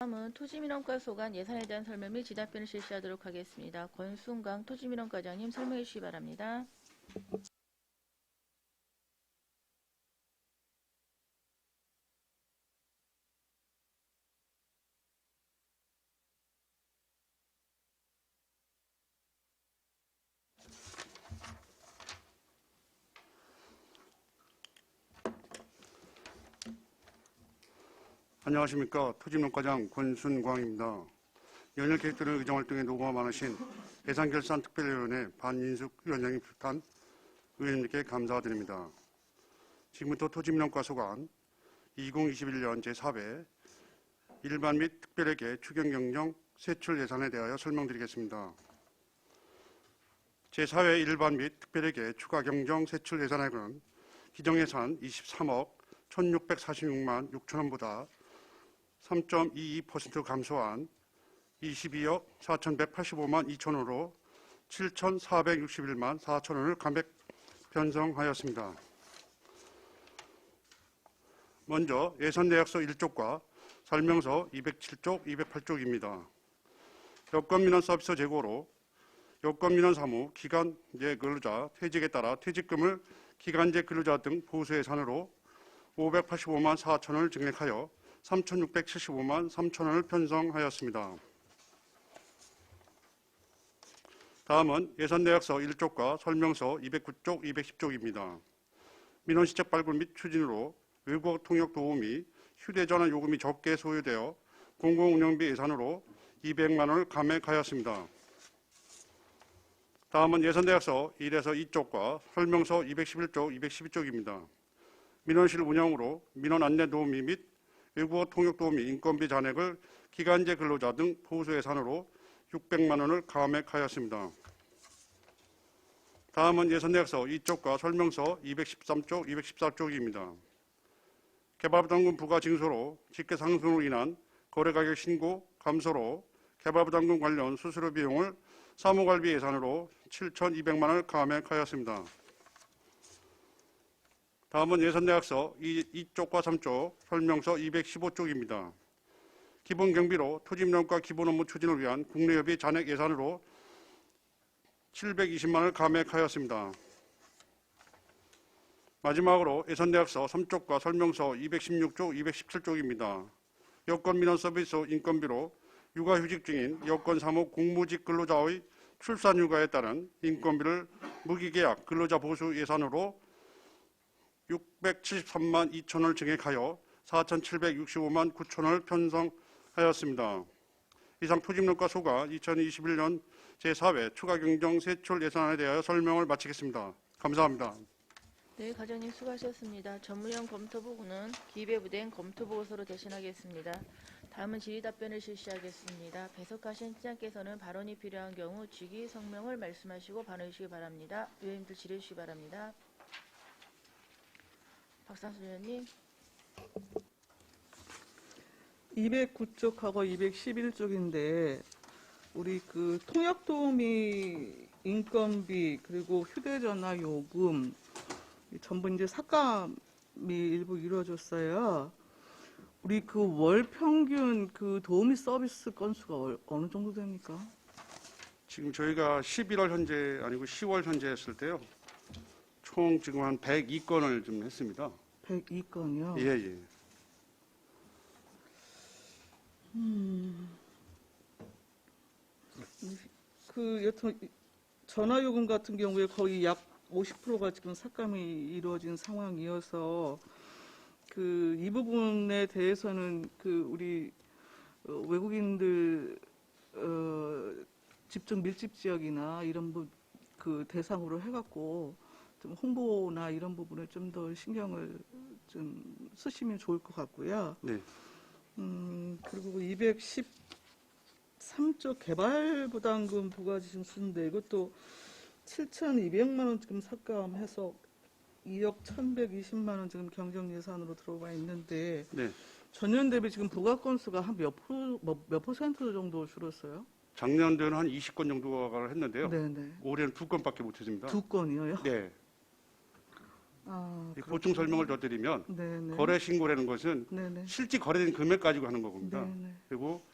다음은 토지민원과 소관 예산에 대한 설명 및 지답변을 실시하도록 하겠습니다. 권순강 토지민원과장님 설명해 주시기 바랍니다. 안녕하십니까. 토지농과장 권순광입니다. 연일 계획되는 의정활동에 노고가 많으신 예산결산특별위원회 반민숙 위원장님 비롯한 의원님께 감사드립니다. 지금부터 토지민원과 소관 2021년 제4회 일반 및 특별회계 추경경정 세출 예산에 대하여 설명드리겠습니다. 제4회 일반 및 특별회계 추가경정 세출 예산액은 기정예산 23억 1646만 6천원보다 3.22% 감소한 22억 4,185만 2천 원으로 7,461만 4천 원을 감액 편성하였습니다. 먼저 예산 내역서 1쪽과 설명서 207쪽, 208쪽입니다. 여권 민원 서비스 제고로 여권 민원 사무 기간제 근로자 퇴직에 따라 퇴직금을 기간제 근로자 등 보수 예산으로 585만 4천 원을 증액하여 3,675만 3천 원을 편성하였습니다. 다음은 예산 내역서 1쪽과 설명서 209쪽, 210쪽입니다. 민원 시책 발굴 및 추진으로 외국어 통역 도우미 휴대전화 요금이 적게 소요되어 공공운영비 예산으로 200만 원을 감액하였습니다. 다음은 예산 내역서 1에서 2쪽과 설명서 211쪽, 212쪽입니다. 민원실 운영으로 민원 안내 도우미 및 외국어 통역 도우미 인건비 잔액을 기간제 근로자 등 보수 예산으로 600만 원을 감액하였습니다. 다음은 예산 내역서 2쪽과 설명서 213쪽, 214쪽입니다. 개발부담금 부과 징수로 집계 상승으로 인한 거래가격 신고 감소로 개발부담금 관련 수수료 비용을 사무관리 예산으로 7,200만 원을 감액하였습니다. 다음은 예산 내역서 2쪽과 3쪽 설명서 215쪽입니다. 기본 경비로 토지민원과 기본 업무 추진을 위한 국내협의 잔액 예산으로 720만 원을 감액하였습니다. 마지막으로 예산 내역서 3쪽과 설명서 216쪽, 217쪽입니다. 여권 민원 서비스 인건비로 육아휴직 중인 여권 사무 공무직 근로자의 출산 휴가에 따른 인건비를 무기계약 근로자 보수 예산으로 673만 2천 원을 증액하여 4,765만 9천 원을 편성하였습니다. 이상 토지민원과 소가 2021년 제4회 추가경정 세출 예산에 대하여 설명을 마치겠습니다. 감사합니다. 네, 과장님 수고하셨습니다. 전무형 검토보고는 기재부된 검토보고서로 대신하겠습니다. 다음은 질의답변을 실시하겠습니다. 배석하신 시장께서는 발언이 필요한 경우 직위 성명을 말씀하시고 발언해 주시기 바랍니다. 의원님들 질의해 주시기 바랍니다. 박상수 의원님. 209쪽하고 211쪽인데 우리 그 통역 도우미 인건비 그리고 휴대전화 요금 전부 이제 삭감이 일부 이루어졌어요. 우리 그 월 평균 그 도우미 서비스 건수가 얼- 어느 정도 됩니까? 지금 저희가 11월 현재 아니고 10월 현재 했을 때요. 총 지금 한 102건을 좀 했습니다. 102건이요. 예, 예. 그 여튼 전화 요금 같은 경우에 거의 약 50%가 지금 삭감이 이루어진 상황이어서 그 이 부분에 대해서는 그 우리 어, 외국인들 어, 집중 밀집 지역이나 이런 부, 그 대상으로 해갖고 좀 홍보나 이런 부분을 좀 더 신경을 좀 쓰시면 좋을 것 같고요. 네. 음, 그리고 213조 개발 부담금 부과지금 쓰는데 이것도 7,200만 원 지금 삭감해서 2억 1,120만 원 지금 경정 예산으로 들어가 있는데 네. 전년 대비 지금 부과 건수가 한 몇 프로 뭐, 몇 퍼센트 정도 줄었어요? 작년도에는 한 20건 정도가 했는데요. 네, 네. 올해는 두 건밖에 못 했습니다. 두 건이요. 네. 아, 이 보충 설명을 더 드리면 네네. 거래 신고라는 것은 네네. 실제 거래된 금액 가지고 하는 겁니다. 네네. 그리고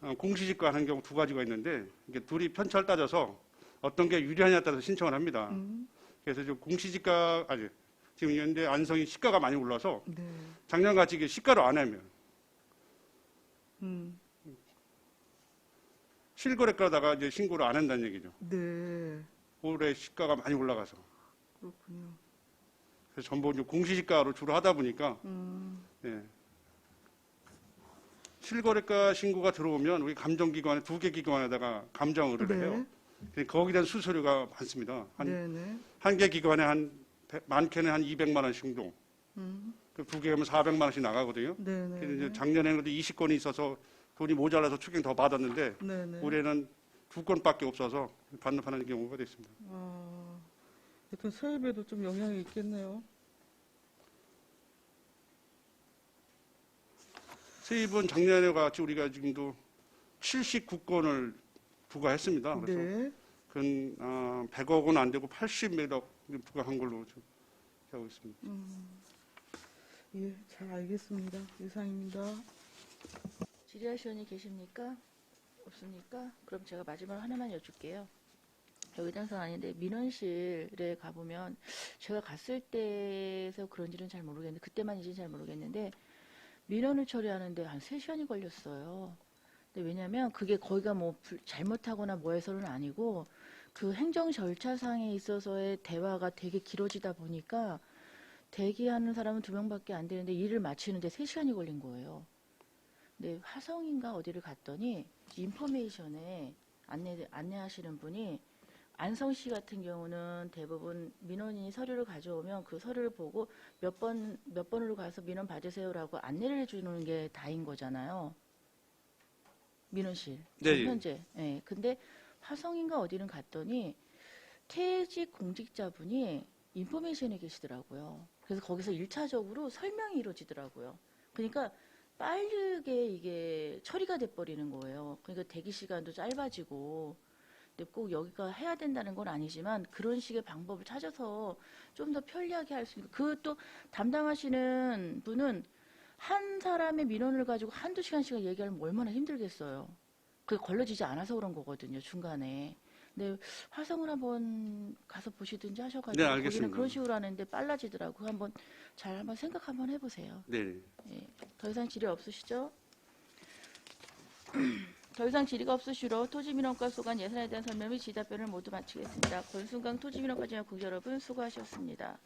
어, 공시지가 하는 경우 두 가지가 있는데 이게 둘이 편차를 따져서 어떤 게 유리하냐에 따라서 신청을 합니다. 음, 그래서 지금 공시지가 아니 지금 현재 안성이 시가가 많이 올라서 네. 작년 같이 시가로 안 하면 음, 실거래가다가 이제 신고를 안 한다는 얘기죠. 네. 올해 시가가 많이 올라가서 그렇군요. 그래서 전부 이제 공시지가로 주로 하다 보니까 음, 예. 실거래가 신고가 들어오면 우리 감정기관에 두 개 기관에다가 감정 의뢰를 해요. 네. 근데 거기에 대한 수수료가 많습니다. 한 네네. 한개 기관에 한 백- 많게는 한 200만 원 정도. 음, 두개 하면 400만 원씩 나가거든요. 네네. 그래서 이제 작년에는 20건이 있어서 돈이 모자라서 추경 더 받았는데 네네. 올해는 두 건밖에 없어서 반납하는 경우가 됐습니다. 아, 하여튼 세입에도 좀 영향이 있겠네요. 세입은 작년에 같이 우리가 지금도 79건을 부과했습니다. 그래서 네. 근 어, 100억 원안 되고 80몇 억 부과한 걸로 지금 하고 있습니다. 예, 잘 알겠습니다. 이상입니다. 질의하실 의원이 계십니까? 없습니까? 그럼 제가 마지막 하나만 여쭐게요. 여기 당선 아닌데 민원실에 가보면 제가 갔을 때에서 그런지는 잘 모르겠는데 그때만인지는 잘 모르겠는데 민원을 처리하는데 한 3시간이 걸렸어요. 근데 왜냐면 그게 거기가 뭐 불- 잘못하거나 뭐 해서는 아니고 그 행정 절차상에 있어서의 대화가 되게 길어지다 보니까 대기하는 사람은 두 명밖에 안 되는데 일을 마치는데 3시간이 걸린 거예요. 네, 화성인가 어디를 갔더니 인포메이션에 안내 안내하시는 분이 안성시 같은 경우는 대부분 민원인이 서류를 가져오면 그 서류를 보고 몇 번 몇 번으로 가서 민원 받으세요라고 안내를 해주는 게 다인 거잖아요. 민원실 네, 예. 현재. 예. 근데 화성인가 어디는 갔더니 퇴직 공직자분이 인포메이션에 계시더라고요. 그래서 거기서 일차적으로 설명이 이루어지더라고요. 그러니까 빠르게 이게 처리가 돼버리는 거예요. 그러니까 대기 시간도 짧아지고. 꼭 여기가 해야 된다는 건 아니지만 그런 식의 방법을 찾아서 좀 더 편리하게 할 수 있는 그것도 담당하시는 분은 한 사람의 민원을 가지고 한두 시간씩은 얘기하면 얼마나 힘들겠어요. 그게 걸러지지 않아서 그런 거거든요, 중간에. 근데 화성을 한번 가서 보시든지 하셔가지고 네, 거기는 알겠습니다. 그런 식으로 하는데 빨라지더라고. 한번 잘 한번 생각 한번 해보세요. 네. 더 이상 질의 없으시죠? 더 이상 질의가 없으시로 토지민원과 소관 예산에 대한 설명 및 지답변을 모두 마치겠습니다. 권순강 토지민원과 지역 국민 여러분 수고하셨습니다.